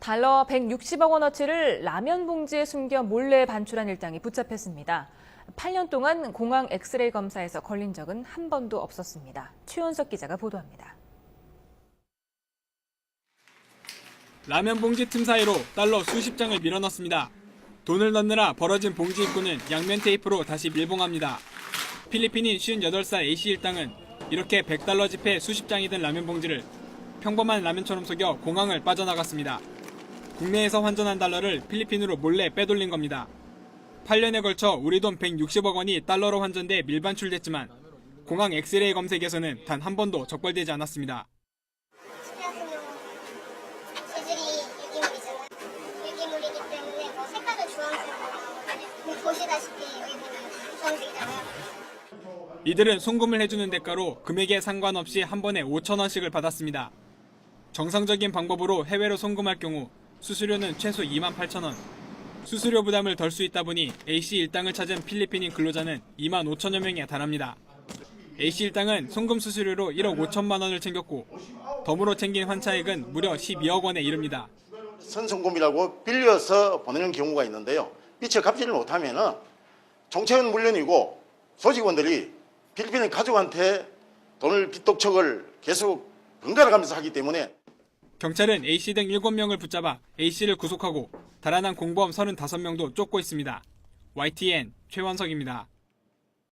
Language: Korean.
달러 160억 원어치를 라면 봉지에 숨겨 몰래 반출한 일당이 붙잡혔습니다. 8년 동안 공항 엑스레이 검사에서 걸린 적은 한 번도 없었습니다. 최원석 기자가 보도합니다. 라면 봉지 틈 사이로 달러 수십 장을 밀어넣습니다. 돈을 넣느라 벌어진 봉지 입구는 양면 테이프로 다시 밀봉합니다. 필리핀인 58살 A씨 일당은 이렇게 100달러 지폐 수십 장이 든 라면 봉지를 평범한 라면처럼 속여 공항을 빠져나갔습니다. 국내에서 환전한 달러를 필리핀으로 몰래 빼돌린 겁니다. 8년에 걸쳐 우리 돈 160억 원이 달러로 환전돼 밀반출됐지만 공항 엑스레이 검색에서는 단 한 번도 적발되지 않았습니다. 뭐 주황색이잖아요. 이들은 송금을 해주는 대가로 금액에 상관없이 한 번에 5천 원씩을 받았습니다. 정상적인 방법으로 해외로 송금할 경우 수수료는 최소 2만 8천 원. 수수료 부담을 덜 수 있다 보니 A씨 일당을 찾은 필리핀인 근로자는 2만 5천여 명에 달합니다. A씨 일당은 송금 수수료로 1억 5천만 원을 챙겼고 덤으로 챙긴 환차액은 무려 12억 원에 이릅니다. 선송금이라고 빌려서 보내는 경우가 있는데요. 빚을 갚지를 못하면은 정체는 물론이고 소직원들이 필리핀 가족한테 돈을 빚독촉을 계속 번갈아 가면서 하기 때문에 경찰은 A씨 등 7명을 붙잡아 A씨를 구속하고 달아난 공범 35명도 쫓고 있습니다. YTN 최원석입니다.